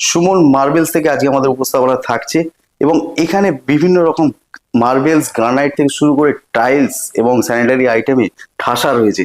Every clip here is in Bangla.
সুমন মার্বেলস থেকে আজকে আমাদের উপস্থাপনা থাকছে এবং এখানে বিভিন্ন রকম মার্বেলস, গ্রানাইট থেকে শুরু করে টাইলস এবং স্যানিটারি আইটেমে ঠাসা রয়েছে।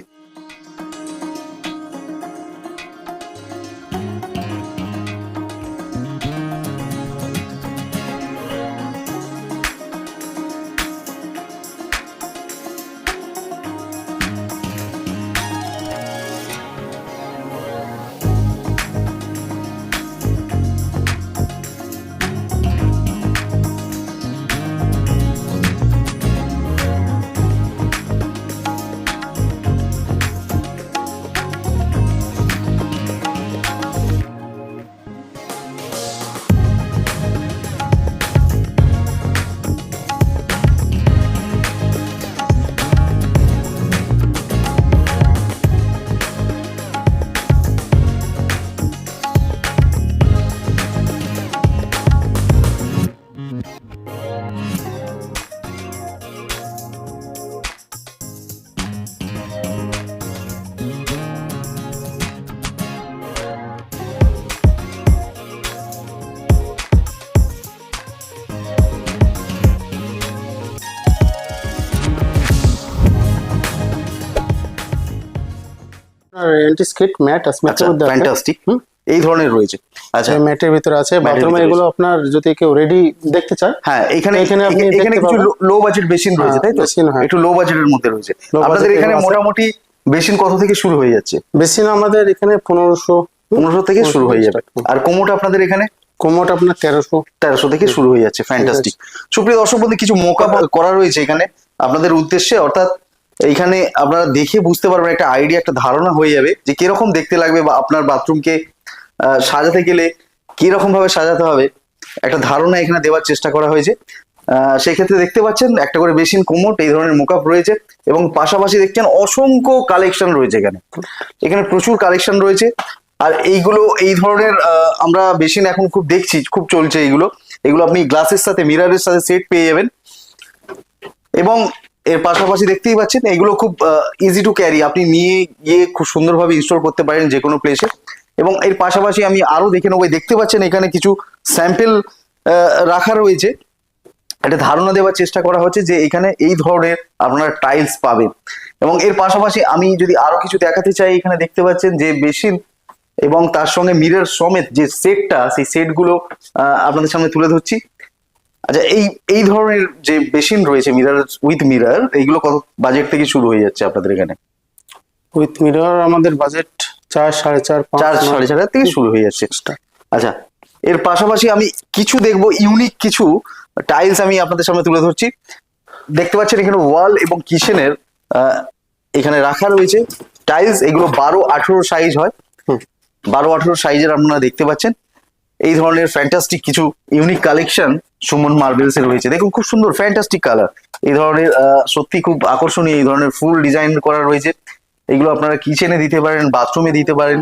অ্যান্টি স্কিট ম্যাট আসমেটের মধ্যে ফ্যান্টাস্টিক এই ধরনের রয়েছে। আচ্ছা। ম্যাটের ভিতরে আছে বাথরুমে এগুলো আপনার যদি কেউ রেডি দেখতে চায় হ্যাঁ এখানে এখানে আপনি এখানে কিছু লো বাজেট বেসিন রয়েছে তাই তো? হ্যাঁ। একটু লো বাজেটের মধ্যে রয়েছে। আপনাদের এখানে মোটামুটি বেসিন কত থেকে শুরু হয়ে যাচ্ছে? বেশি না আমাদের এখানে পনেরোশো। পনেরোশো থেকে শুরু হয়ে যাবে। আর কোমোটা আপনাদের এখানে? কোমোট আপনার তেরোশো। তেরোশো থেকে শুরু হয়ে যাচ্ছে ফ্যান্টাস্টিক সুপ্রিয় দর্শক বন্ধু কিছু মোকা করা রয়েছে এখানে। আপনাদের উদ্দেশ্যে অর্থাৎ এইখানে আপনারা দেখে বুঝতে পারবেন একটা আইডিয়া একটা ধারণা হয়ে যাবে যে কীরকম দেখতে লাগবে বা আপনার বাথরুমকে সাজাতে গেলে কীরকম ভাবে সাজাতে হবে। একটা ধারণা এখানে দেওয়ার চেষ্টা করা হয়েছে। সেক্ষেত্রে দেখতে পাচ্ছেন একটা করে বেসিন কোমোট এই ধরনের মোকআপ রয়েছে এবং পাশাপাশি দেখছেন অসংখ্য কালেকশন রয়েছে এখানে। এখানে প্রচুর কালেকশন রয়েছে। আর এইগুলো, এই ধরনের আমরা বেসিন এখন খুব দেখছি, খুব চলছে এইগুলো। এগুলো আপনি গ্লাসের সাথে মিরারের সাথে সেট পেয়ে যাবেন। এবং এর পাশাপাশি দেখতেই পাচ্ছেন, এগুলো খুব ইজি টু ক্যারি আপনি নিয়ে গিয়ে খুব সুন্দরভাবে ইনস্টল করতে পারেন যে কোনো প্লেসে এবং এর পাশাপাশি আমি আরও দেখে নেব দেখতে পাচ্ছেন এখানে কিছু স্যাম্পেল রাখা রয়েছে। একটা ধারণা দেওয়ার চেষ্টা করা হচ্ছে যে এখানে এই ধরনের আপনারা টাইলস পাবেন। এবং এর পাশাপাশি আমি যদি আরও কিছু দেখাতে চাই, এখানে দেখতে পাচ্ছেন যে বেসিন এবং তার সঙ্গে মিরর সমেত যে সেটটা সেই সেটগুলো আপনাদের সামনে তুলে ধরছি। আচ্ছা এই এই ধরনের যে বেসিন রয়েছে মিরর উইথ মিরর এইগুলো কত বাজেট থেকে শুরু হয়ে যাচ্ছে আপনাদের এখানে? উইথ মিরার আমাদের বাজেট চার সাড়ে চার চার সাড়ে চার থেকে শুরু হয়ে যাচ্ছে। আচ্ছা এর পাশাপাশি আমি কিছু দেখব ইউনিক কিছু টাইলস আমি আপনাদের সামনে তুলে ধরছি। দেখতে পাচ্ছেন এখানে ওয়াল এবং কিচেনের এখানে রাখা রয়েছে। টাইলস এগুলো বারো আঠেরো সাইজ হয়। বারো আঠেরো সাইজের আপনারা দেখতে পাচ্ছেন। এই ধরনের ফ্যান্টাস্টিক কিছু ইউনিক কালেকশন সুমন মার্বেলস এর রয়েছে দেখুন, খুব সুন্দর ফ্যান্টাস্টিক কালার এই ধরনের সত্যি খুব আকর্ষণীয় এই ধরনের ফুল ডিজাইন করা রয়েছে। এগুলো আপনারা কিচেনে দিতে পারেন বাথরুমে দিতে পারেন।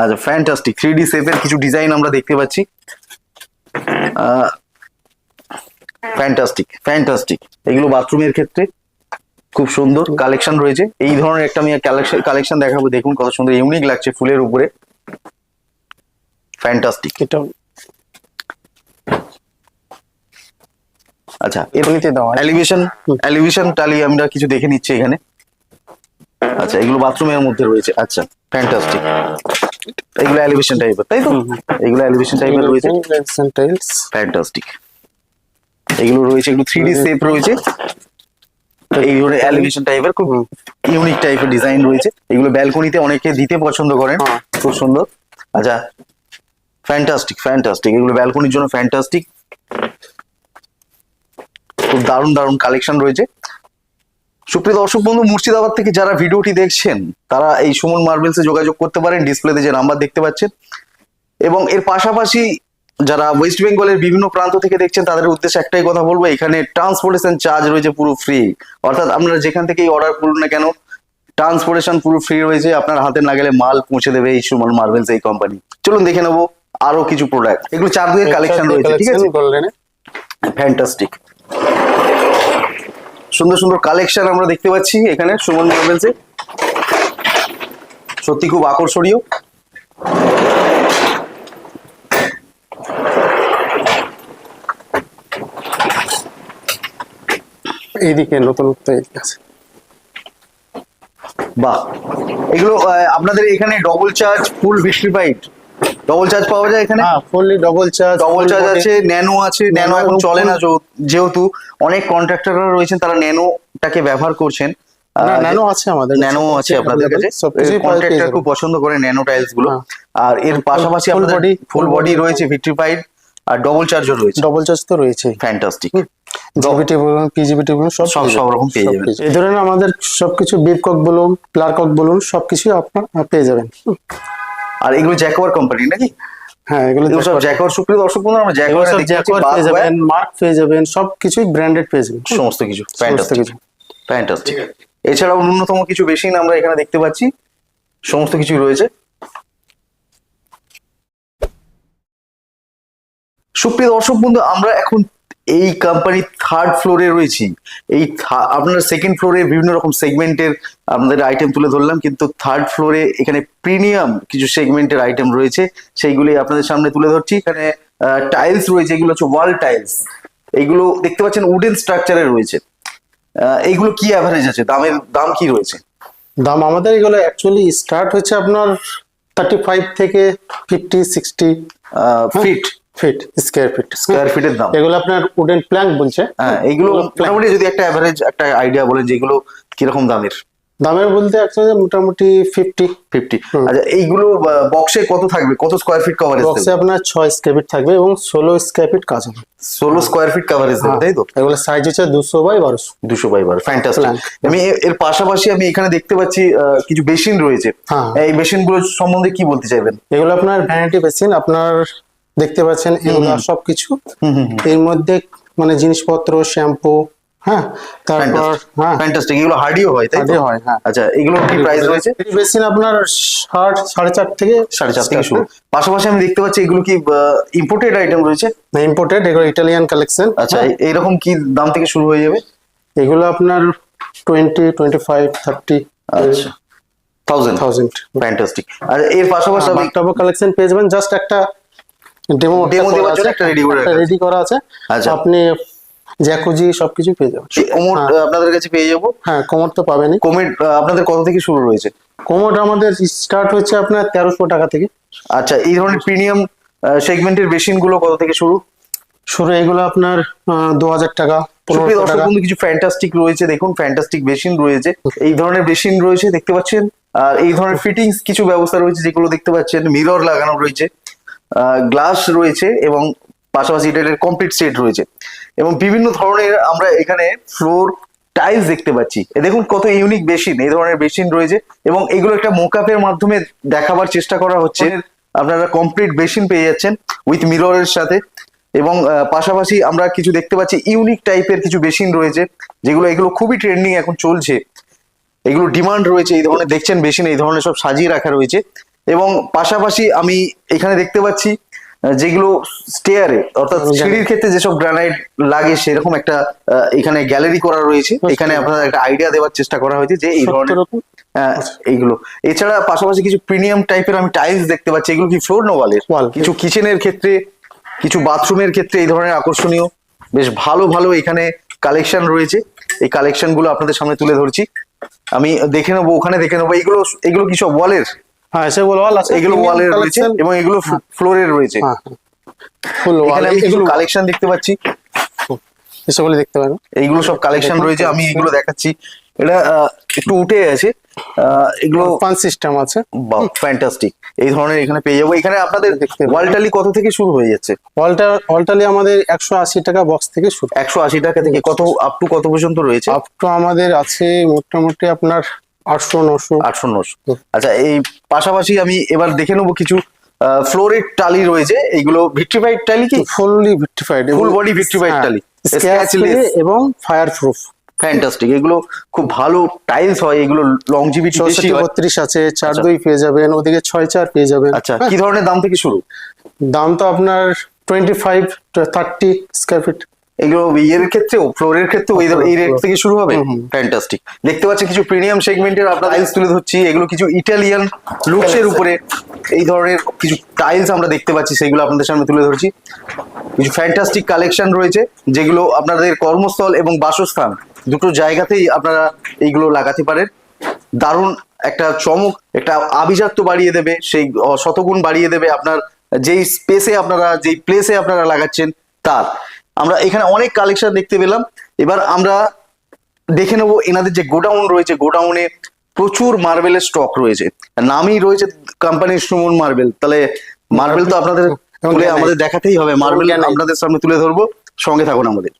আচ্ছা ফ্যান্টাস্টিক থ্রি ডি শেপের কিছু ডিজাইন আমরা দেখতে পাচ্ছি। ফ্যান্টাস্টিক ফ্যান্টাস্টিক এগুলো বাথরুমের ক্ষেত্রে খুব সুন্দর কালেকশন রয়েছে। এই ধরনের একটা আমি কালেকশন কালেকশন দেখাবো। দেখুন কত সুন্দর ইউনিক লাগছে ফুলের উপরে। ফ্যান্টাস্টিক এটা আচ্ছা এমনিতে দেওয়া। এলিভেশন এলিভেশন টালি আমরা কিছু দেখে নিচ্ছি এখানে। আচ্ছা এগুলো বাথরুমের মধ্যে রয়েছে। আচ্ছা ফ্যান্টাস্টিক এগুলো এলিভেশন টাইপের তাই তো। এগুলো এলিভেশন টাইপের রয়েছে। ফ্যান্টাস্টিক এগুলো রয়েছে একটু থ্রি ডি শেপ রয়েছে। এই ধরনের অ্যালিভেশন টাইপের খুব ইউনিক টাইপের ডিজাইন রয়েছে। এগুলো ব্যালকনিতে অনেকে দিতে পছন্দ করেন। হ্যাঁ। খুব সুন্দর। আচ্ছা ফ্যান্টাস্টিক ফ্যান্টাস্টিক এগুলো ব্যালকনির জন্য ফ্যান্টাস্টিক খুব দারুণ দারুণ কালেকশন রয়েছে। সুপ্রিয় দর্শক বন্ধু মুর্শিদাবাদ থেকে যারা ভিডিওটি দেখছেন তারা এই সুমন মার্বেলসে যোগাযোগ করতে পারেন ডিসপ্লেতে যে নাম্বার দেখতে পাচ্ছেন। এবং এর পাশাপাশি যারা ওয়েস্ট বেঙ্গলের বিভিন্ন প্রান্ত থেকে দেখছেন তাদের উদ্দেশ্যে একটাই কথা বলব এখানে ট্রান্সপোর্টেশন চার্জ রয়েছে পুরো ফ্রি অর্থাৎ আপনারা যেখান থেকেই অর্ডার করুন না কেন ট্রান্সপোর্টেশন পুরো ফ্রি রয়েছে আপনার হাতে না গেলে মাল পৌঁছে দেবে এই সুমন মার্বেলস এই কোম্পানি চলুন দেখে নেব আরও কিছু প্রোডাক্ট এগুলো চার দুয়ের কালেকশন রয়েছে ঠিক আছে? ফ্যান্টাস্টিক সুন্দর সুন্দর কালেকশন আমরা দেখতে পাচ্ছি এখানে সুমন গার্মেন্টসে সত্যি খুব আকর্ষণীয়। এইদিকে নতুনত্ব আছে। বাহ। এগুলো আপনাদের এখানে double charge full vitrified double charge পাওয়া যায় এখানে? হ্যাঁ fully double charge double charge আছে ন্যানো আছে ন্যানো এখন চলে না যেহেতু- অনেক কন্ট্রাক্টররা রয়েছেন তারা ন্যানোটাকে ব্যবহার করছেন। ন্যানো আছে আমাদের ন্যানো আছে আপনাদের কাছে। সবকিছুই পেয়ে কন্ট্রাক্টর খুব পছন্দ করে ন্যানো টাইলসগুলো। হ্যাঁ। আর এর পাশাপাশি আপনাদের ফুল বডি রয়েছে ভিট্রিফাইড আর ডবল চার্জও রয়েছে। ডবল চার্জ তো রয়েছেই ফ্যান্টাস্টিক জিবিটি বলুন পিজিবিটি বলুন সব সব- রকম পেয়ে যাবেন। এই ধরনের আমাদের সবকিছু বিপকক বলুন প্লারকক বলুন সবকিছু আপনার পেয়ে যাবেন। আর এগুলো জ্যাকওয়ার কোম্পানি নাকি? হ্যাঁ এগুলো সব জ্যাকওয়ার সুপ্রিয় দর্শক আমরা জ্যাকওয়ার জ্যাকওয়ার পেয়ে যাবেন মার্ক পেয়ে যাবেন সবকিছুই ব্র্যান্ডেড পেয়ে যাবেন। সমস্ত কিছু সমস্ত ফ্যান্টাস্টিক কিছু ফ্যান্টাস্টিক এছাড়াও ন্যূনতম কিছু বেশি আমরা এখানে দেখতে পাচ্ছি সমস্ত কিছু রয়েছে। সুপ্রিয় দর্শক বন্ধু আমরা এখন এই কোম্পানির থার্ড ফ্লোরে রয়েছি। এই আপনার সেকেন্ড ফ্লোরে বিভিন্ন রকম সেগমেন্টের আপনাদের আইটেম তুলে ধরলাম কিন্তু থার্ড ফ্লোরে এখানে প্রিমিয়াম কিছু সেগমেন্টের আইটেম রয়েছে সেইগুলি আপনাদের সামনে তুলে ধরছি। এখানে টাইলস রয়েছে এগুলো হচ্ছে ওয়াল টাইলস এইগুলো দেখতে পাচ্ছেন উডেন স্ট্রাকচারে রয়েছে। এইগুলো কি অ্যাভারেজ আছে? দামের দাম কি রয়েছে? দাম আমাদের এগুলো অ্যাকচুয়ালি স্টার্ট হচ্ছে আপনার থার্টি ফাইভ থেকে fifty sixty feet feet square feet. Square ফিটের দাম। এগুলো আপনার উডেন প্ল্যাঙ্ক বলছে। হ্যাঁ এইগুলো মোটামুটি যদি একটা অ্যাভারেজ একটা আইডিয়া বলেন যে এগুলো কীরকম দামের? দামের বলতে অ্যাকচুয়ালি মোটামুটি ফিফটি ফিফটি আচ্ছা এইগুলো বক্সে কত থাকবে? কত স্কোয়ার ফিট কভারেজ বক্সে আপনার ছয় স্কোয়ার ফিট থাকবে এবং ষোলো স্কোয়ার ফিট কাজ হবে। ষোলো স্কোয়ার ফিট কভারেজ দেবে তাই তো? এগুলো সাইজ হচ্ছে দুশো বাই বারোশো। দুশো বাই বার ফ্যান্টাস্টিক. আমি এর পাশাপাশি আমি এখানে দেখতে পাচ্ছি কিছু বেসিন রয়েছে। হ্যাঁ। এই বেসিনগুলো সম্বন্ধে কি বলতে চাইবেন? এগুলো আপনার ভ্যানিটি বেসিন আপনার দেখতে পাচ্ছেন এগুলো সবকিছু। এর মধ্যে মানে জিনিসপত্র শ্যাম্পু হ্যাঁ? তারপর হ্যাঁ। ফ্যান্টাস্টিক এগুলো হার্ডিও হয় তাই তো? হয়, হ্যাঁ। আচ্ছা এগুলো কি প্রাইস রয়েছে? বেসিন আপনার থেকে সাড়ে চার থেকে শুরু। পাশাপাশি আমি দেখতে পাচ্ছি এগুলো কি ইম্পোর্টেড আইটেম রয়েছে? ইম্পোর্টেড এগুলো কালেকশন আচ্ছা এইরকম কি দাম থেকে শুরু হয়ে যাবে? এগুলো আপনার টোয়েন্টি টোয়েন্টি ফাইভ থার্টি আচ্ছা। থাউজেন্ড থাউজেন্ড ফ্যান্টাস্টিক আর এর পাশাপাশি আমি বাথটাবও কালেকশন পেয়ে যাবেন। জাস্ট একটা ডেমো Demo দেওয়ার জন্য একটা ready করে রেডি করা আছে। আচ্ছা। আপনি জ্যাকুজি সবকিছু পেয়ে যাবেন। কোমর হ্যাঁ। আপনাদের কাছে পেয়ে যাব। হ্যাঁ কোমর তো পাবেনই। কোমেট আপনাদের কত থেকে শুরু রয়েছে? কোমর আমাদের স্টার্ট হচ্ছে আপনার তেরোশো টাকা থেকে। আচ্ছা এই ধরনের প্রিমিয়াম সেগমেন্টের বেসিনগুলো কত থেকে শুরু? শুরু এগুলো আপনার দু হাজার টাকা দর্শক বন্ধু কিছু ফ্যান্টাস্টিক রয়েছে। দেখুন ফ্যান্টাস্টিক বেসিন রয়েছে। এই ধরনের বেসিন রয়েছে দেখতে পাচ্ছেন? আর এই ধরনের ফিটিংস কিছু ব্যবস্থা রয়েছে যেগুলো দেখতে পাচ্ছেন? মিরর লাগানো রয়েছে। গ্লাস রয়েছে এবং পাশাপাশি এটার কমপ্লিট সেট রয়েছে। এবং বিভিন্ন ধরনের আমরা এখানে ফ্লোর টাইলস দেখতে পাচ্ছি। এ দেখুন কত ইউনিক বেসিন এই ধরনের বেসিন রয়েছে এবং এগুলো একটা মোকআপের মাধ্যমে দেখাবার চেষ্টা করা হচ্ছে। আপনারা কমপ্লিট বেসিন পেয়ে যাচ্ছেন উইথ মিররের সাথে। এবং পাশাপাশি আমরা কিছু দেখতে পাচ্ছি ইউনিক টাইপের কিছু বেসিন রয়েছে যেগুলো এগুলো খুবই ট্রেন্ডিং এখন চলছে। এগুলো ডিমান্ড রয়েছে এই ধরনের দেখছেন বেসিন এই ধরনের সব সাজিয়ে রাখা রয়েছে। এবং পাশাপাশি আমি এখানে দেখতে পাচ্ছি যেগুলো স্টেয়ারে অর্থাৎ সিঁড়ির ক্ষেত্রে যেসব গ্রানাইট লাগে সেরকম একটা এখানে গ্যালারি করা রয়েছে। এখানে আপনাদের একটা আইডিয়া দেওয়ার চেষ্টা করা হয়েছে যে এই ধরনের হ্যাঁ, এইগুলো। এছাড়া পাশাপাশি কিছু প্রিমিয়াম টাইপের আমি টাইলস দেখতে পাচ্ছি এগুলো কি ফ্লোর না ওয়ালের. কিছু কিচেনের ক্ষেত্রে কিছু বাথরুমের ক্ষেত্রে এই ধরনের আকর্ষণীয় বেশ ভালো ভালো এখানে কালেকশন রয়েছে। এই কালেকশনগুলো আপনাদের সামনে তুলে ধরছি। আমি দেখে নেব ওখানে দেখে নেব। এগুলো এগুলো কি সব ওয়ালের হ্যাঁ সেগুলো ওয়াল আছে এগুলো ওয়ালের রয়েছে এবং এগুলো ফ্লোরের রয়েছে। হ্যাঁ ফুল ওয়াল এগুলো কালেকশন দেখতে পাচ্ছি। এসবগুলো দেখতে পারেন এইগুলো সব কালেকশন রয়েছে আমি এগুলো দেখাচ্ছি। এটা একটু উঠে আছে এগুলো পান সিস্টেম আছে। ফ্যান্টাস্টিক এই ধরনের এখানে পেয়ে যাব। এখানে আপনাদের দেখতে ওয়ালটালি কত থেকে শুরু হয়ে যাচ্ছে? ওয়ালটা ওয়ালটালি আমাদের একশো আশি টাকা বক্স থেকে শুরু। একশো আশি টাকা থেকে কত আপ টু কত পর্যন্ত রয়েছে? আপ টু আমাদের আছে মোটামুটি আপনার আটশো নশো। আটশো নশো। আচ্ছা এই পাশাপাশি আমি এবার দেখে নেব কিছু ফ্লোরের টালি রয়েছে। এইগুলো ভিট্রিফাইড টালি কি? Fully vitrified Full body vitrified টালি। Scratchless। এবং ফায়ার প্রুফ ফ্যান্টাস্টিক এগুলো খুব ভালো টাইলস হয় এগুলো লংজিভিটি বেশি হয়। বত্রিশ আছে চার দুই পেয়ে যাবেন ওদিকে ছয় চার পেয়ে যাবেন। আচ্ছা কি ধরনের দাম থেকে শুরু? দাম তো আপনার twenty five thirty square feet এগুলো ইয়ের ক্ষেত্রেও ফ্লোরের ক্ষেত্রেও এই এই রেট থেকে শুরু হবে। ফ্যান্টাস্টিক দেখতে পাচ্ছি কিছু প্রিমিয়াম সেগমেন্টের আপনার টাইলস তুলে ধরছি। এগুলো কিছু ইটালিয়ান লুকসের উপরে। এই ধরনের কিছু টাইলস আমরা দেখতে পাচ্ছি সেগুলো আপনাদের সামনে তুলে ধরছি। কিছু ফ্যান্টাস্টিক কালেকশন রয়েছে যেগুলো আপনাদের কর্মস্থল এবং বাসস্থান দুটো জায়গাতেই আপনারা এইগুলো লাগাতে পারেন। দারুণ একটা চমক একটা আভিজাত্য বাড়িয়ে দেবে সেই শতগুণ বাড়িয়ে দেবে আপনার যেই স্পেসে আপনারা যেই প্লেসে আপনারা লাগাচ্ছেন তার। আমরা এখানে অনেক কালেকশন দেখতে পেলাম। এবার আমরা দেখে নেব এনাদের যে গোডাউন রয়েছে। গোডাউনে প্রচুর মার্বেলের স্টক রয়েছে। নামই রয়েছে কোম্পানির সুমন মার্বেল তাহলে মার্বেল তো আপনাদের তুলে আমাদের দেখাতেই হবে। মার্বেল আপনাদের সামনে তুলে ধরবো। সঙ্গে থাকুন আমাদের।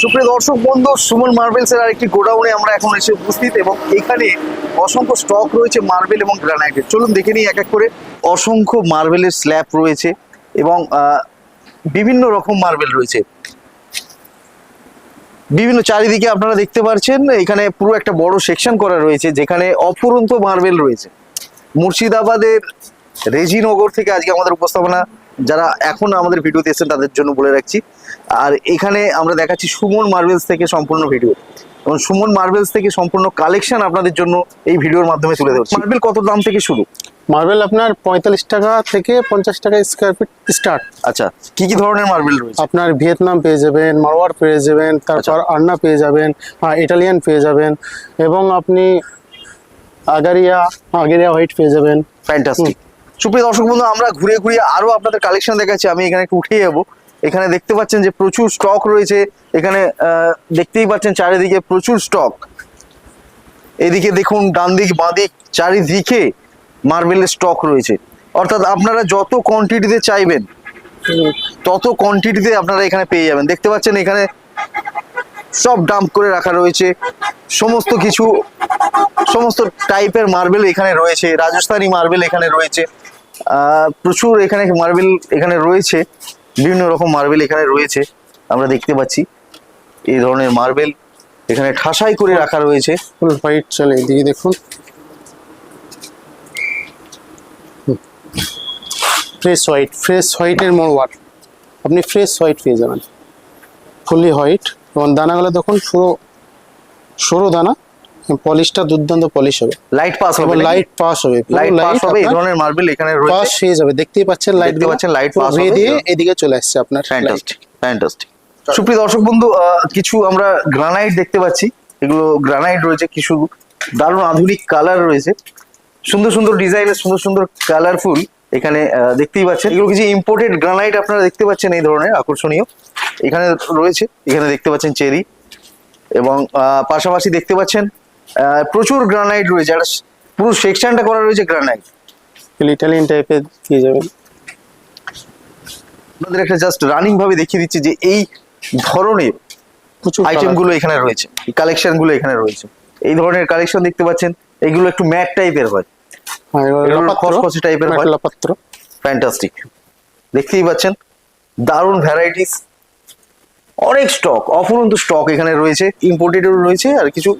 সুপ্রিয় দর্শক বন্ধু, সুমন মার্বেলস এর আরেকটি গোডাউনে আমরা এখন এসে উপস্থিত এবং এখানে অসংখ্য স্টক রয়েছে মার্বেল এবং গ্রানাইটের চলুন দেখে নিই এক এক করে। অসংখ্য মার্বেলের স্ল্যাব রয়েছে এবং বিভিন্ন রকম মার্বেল রয়েছে। বিভিন্ন চারিদিকে আপনারা দেখতে পাচ্ছেন এখানে পুরো একটা বড় সেকশন করা রয়েছে, যেখানে অফুরন্ত মার্বেল রয়েছে। মুর্শিদাবাদের রেজিনগর থেকে আজকে আমাদের উপস্থাপনা, যারা এখন আমাদের ভিডিওতে এসেছেন, তাদের জন্য বলে রাখছি। আর এখানে আমরা দেখাচ্ছি সুমন মার্বেলস থেকে সম্পূর্ণ ভিডিও। এবং সুমন মার্বেলস থেকে সম্পূর্ণ কালেকশন আপনাদের জন্য এই ভিডিওর মাধ্যমে তুলে ধরছি। মার্বেল কত দাম থেকে শুরু? মার্বেল আপনার পঁয়তাল্লিশ টাকা থেকে পঞ্চাশ টাকা স্কোয়ার ফিট স্টার্ট আচ্ছা কি কি ধরনের মার্বেল রয়েছে? আপনার ভিয়েতনাম পেয়ে যাবেন মারোয়ার পেয়ে যাবেন তারপর আন্না পেয়ে যাবেন ইটালিয়ান পেয়ে যাবেন এবং আপনি আগারিয়া আগারিয়া হোয়াইট পেয়ে যাবেন। ফ্যান্টাস্টিক সুপ্রিয় দর্শক বন্ধু আমরা ঘুরে ঘুরে আরও আপনাদের কালেকশন দেখাচ্ছি। আমি এখানে একটু উঠে যাব এখানে দেখতে পাচ্ছেন যে প্রচুর স্টক রয়েছে। এখানে দেখতেই পাচ্ছেন চারিদিকে প্রচুর স্টক এদিকে দেখুন ডান দিক বাঁ দিক চারিদিকে মার্বেলের স্টক রয়েছে। অর্থাৎ আপনারা যত কোয়ান্টিটিতে চাইবেন, তত কোয়ান্টিটিতে আপনারা এখানে পেয়ে যাবেন। দেখতে পাচ্ছেন এখানে সব ডাম্প করে রাখা রয়েছে। সমস্ত কিছু, সমস্ত টাইপের মার্বেল এখানে রয়েছে। রাজস্থানী মার্বেল এখানে রয়েছে। প্রচুর এখানে মার্বেল এখানে রয়েছে। বিভিন্ন রকম মার্বেল এখানে রয়েছে, আমরা দেখতে পাচ্ছি। এই ধরনের মার্বেল এখানে ঠাসাই করে রাখা রয়েছে। ফুল হোয়াইট চলে, এদিকে দেখুন। ফ্রেশ হোয়াইট, ফ্রেশ হোয়াইটের মোড়ওয়ার আপনি ফ্রেশ হোয়াইট পেয়ে যাবেন। ফুলি হোয়াইট এবং দানাগুলো দেখুন, পুরো সরু দানা। পলিশটা দুর্দান্ত পলিশ হবে। লাইট পাস হবে লাইট পাস হবে। লাইট পাস হবে এই ধরনের মার্বেল এখানে রয়েছে। পাস হয়ে যাবে। দেখতেই পাচ্ছেন লাইট দেখতে পাচ্ছেন, লাইট pass হয়ে দিয়ে এদিকে চলে আসছে আপনার। ফ্যান্টাস্টিক ফ্যান্টাস্টিক সুপ্রিয় দর্শক বন্ধু কিছু আমরা গ্রানাইট দেখতে পাচ্ছি। এগুলো গ্রানাইট রয়েছে কিছু দারুণ আধুনিক কালার রয়েছে। সুন্দর সুন্দর ডিজাইনের সুন্দর সুন্দর কালারফুল এখানে দেখতেই পাচ্ছেন। এগুলো কিছু ইম্পোর্টেড গ্রানাইট আপনারা দেখতে পাচ্ছেন এই ধরনের আকর্ষণীয়। এখানে রয়েছে এখানে দেখতে পাচ্ছেন চেরি এবং আহ, পাশাপাশি দেখতে পাচ্ছেন প্রচুর গ্রানাইট রয়েছে। একটা পুরো সেকশনটা করা রয়েছে গ্রানাইট ইটালিয়ান টাইপের পেয়ে যাবেন আপনাদের একটা জাস্ট রানিং ভাবে দেখিয়ে দিচ্ছি যে এই ধরনের আইটেমগুলো এখানে রয়েছে। কালেকশনগুলো এখানে রয়েছে। এই ধরনের কালেকশন দেখতে পাচ্ছেন। এগুলো একটু ম্যাট টাইপের হয়। হ্যাঁ, খসখসে type-এর হয়। লাপাত্র ফ্যান্টাস্টিক দেখতেই পাচ্ছেন। দারুণ ভ্যারাইটিস অনেক স্টক অফুরন্ত স্টক এখানে রয়েছে। ইম্পোর্টেডও রয়েছে আর কিছু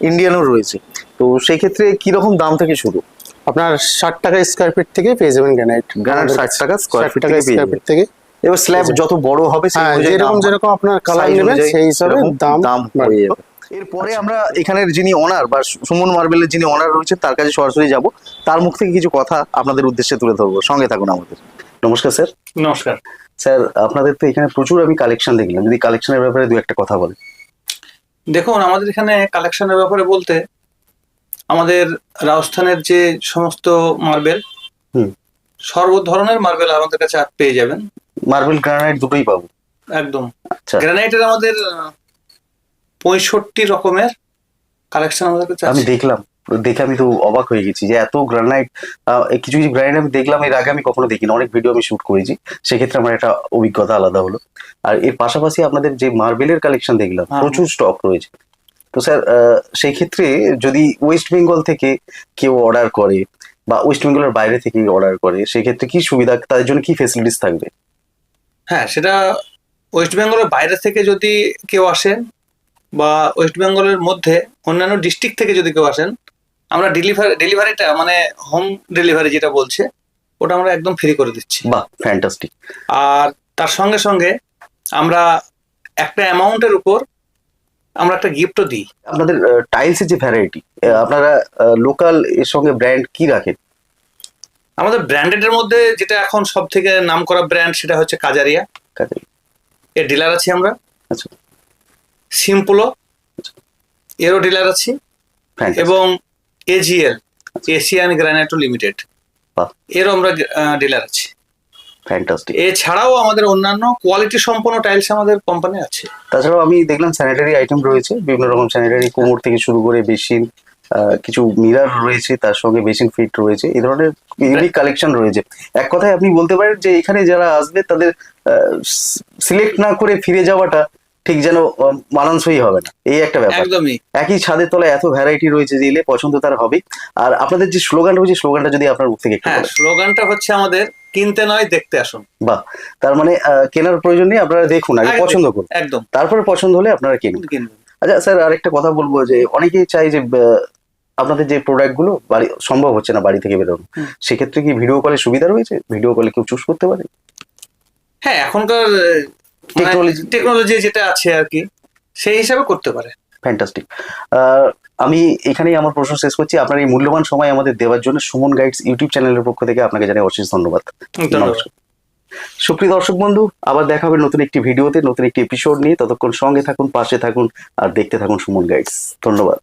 ইন্ডিয়ানও রয়েছে। তো সেই ক্ষেত্রে কি রকম দাম থেকে শুরু? আপনার ষাট টাকা স্কোয়ার ফিট থেকে পেয়ে যাবেন গ্রানাইট গ্রানাইট 60 টাকা square feet টাকা থেকে স্কোয়ার ফিট থেকে। এবার স্ল্যাব যত বড় হবে সেই হ্যাঁ অনুযায়ী যেরকম যেরকম আপনার কালার নেবেন সেই হিসাবে দাম দাম হয়ে যাবে। এরপরে আমরা এখানের যিনি অনার বা সুমন মার্বেলের যিনি অনার রয়েছে তার কাছে সরাসরি যাব। তার মুখ থেকে কিছু কথা আপনাদের উদ্দেশ্যে তুলে ধরবো। সঙ্গে থাকুন আমাদের। নমস্কার স্যার। নমস্কার। স্যার আপনাদের তো এখানে প্রচুর আমি কালেকশন দেখলাম। যদি কালেকশনের ব্যাপারে দু একটা কথা বলেন। দেখুন আমাদের এখানে কালেকশনের ব্যাপারে বলতে আমাদের রাজস্থানের যে সমস্ত মার্বেল হুম। সর্ব ধরনের মার্বেল আমাদের কাছে পেয়ে যাবেন। মার্বেল গ্রানাইট দুটোই পাবো। একদম। আচ্ছা। গ্রানাইটের আমাদের পঁয়ষট্টি রকমের কালেকশন আমাদের কাছে আমি দেখলাম। দেখে আমি তো অবাক হয়ে গেছি যে এত গ্রানাইট কিছু কিছু গ্রানাইট আমি দেখলাম এর আগে আমি কখনো দেখিনি। অনেক ভিডিও আমি শুট করেছি। সেক্ষেত্রে আমার একটা অভিজ্ঞতা আলাদা হলো। আর এর পাশাপাশি আপনাদের যে মার্বেলের কালেকশন দেখলাম হ্যাঁ। প্রচুর স্টক রয়েছে। তো স্যার সেই ক্ষেত্রে যদি ওয়েস্ট বেঙ্গল থেকে কেউ অর্ডার করে বা ওয়েস্ট বেঙ্গলের বাইরে থেকে অর্ডার করে সেক্ষেত্রে কি সুবিধা তাদের জন্য কি ফেসিলিটিস থাকবে? হ্যাঁ সেটা ওয়েস্ট বেঙ্গলের বাইরে থেকে যদি কেউ আসেন বা ওয়েস্ট বেঙ্গলের মধ্যে অন্যান্য ডিস্ট্রিক্ট থেকে যদি কেউ আসেন আমরা ডেলিভারি ডেলিভারিটা মানে হোম ডেলিভারি যেটা বলছে ওটা আমরা একদম ফ্রি করে দিচ্ছি। বাহ ফ্যান্টাস্টিক আর তার সঙ্গে সঙ্গে আমরা একটা অ্যামাউন্টের উপর আমরা একটা গিফটও দিই। আপনাদের টাইলসের যে ভ্যারাইটি আপনারা লোকাল এর সঙ্গে ব্র্যান্ড কি রাখেন? আমাদের ব্র্যান্ডেড এর মধ্যে যেটা এখন সব থেকে নাম করা ব্র্যান্ড সেটা হচ্ছে কাজারিয়া। কাজে এর ডিলার আছি আমরা। আচ্ছা। সিম্পলো এরও ডিলার আছি। এবং এজিএল এশিয়ান গ্রানাইটো লিমিটেড। এরও আমরা ডিলার আছি। ফ্যান্টাস্টিক এছাড়াও আমাদের অন্যান্য কোয়ালিটি সম্পন্ন টাইলস আমাদের কোম্পানি আছে। তাছাড়াও আমি দেখলাম স্যানিটারি আইটেম রয়েছে বিভিন্ন রকম স্যানিটারি কোমর থেকে শুরু করে বেসিন কিছু মিরার রয়েছে তার সঙ্গে বেসিন ফিট রয়েছে এই ধরনের ইউনিক কালেকশন রয়েছে। এক কথায় আপনি বলতে পারেন যে এখানে যারা আসবে তাদের সিলেক্ট না করে ফিরে যাওয়াটা ঠিক যেন মানানসই হবে না। এই একটা ব্যাপার। একদমই। একই ছাদের তলায় এত ভ্যারাইটি রয়েছে যে এলে পছন্দ তার হবে আর আপনাদের যে স্লোগান রয়েছে স্লোগানটা যদি আপনার মুখ থেকে হ্যাঁ স্লোগানটা হচ্ছে আমাদের কিনতে নয় দেখতে আসুন। বাহ! তার মানে কেনার প্রয়োজন নেই আপনারা দেখুন আগে পছন্দ করুন। একদম। তারপরে পছন্দ হলে আপনারা কিনুন। আচ্ছা স্যার আরেকটা কথা বলব যে অনেকেই চাই যে আপনাদের যে প্রোডাক্টগুলো বাড়ি সম্ভব হচ্ছে না বাড়ি থেকে বেরোনো। সেক্ষেত্রে কি ভিডিও কলের সুবিধা রয়েছে? ভিডিও কলে কেউ চুজ করতে পারে? হ্যাঁ এখনকার টেকনোলজি যেটা আছে আর কি সেই হিসাবে করতে পারে। ফ্যান্টাস্টিক আমি এখানেই আমার প্রশ্ন শেষ করছি। আপনার এই মূল্যবান সময় আমাদের দেওয়ার জন্য সুমন গাইডস ইউটিউব চ্যানেলের পক্ষ থেকে আপনাকে জানাই অশেষ ধন্যবাদ। ধন্যবাদ। সুপ্রিয় দর্শক বন্ধু আবার দেখা হবে নতুন একটি ভিডিওতে নতুন একটি এপিসোড নিয়ে। ততক্ষণ সঙ্গে থাকুন পাশে থাকুন আর দেখতে থাকুন সুমন গাইডস। ধন্যবাদ।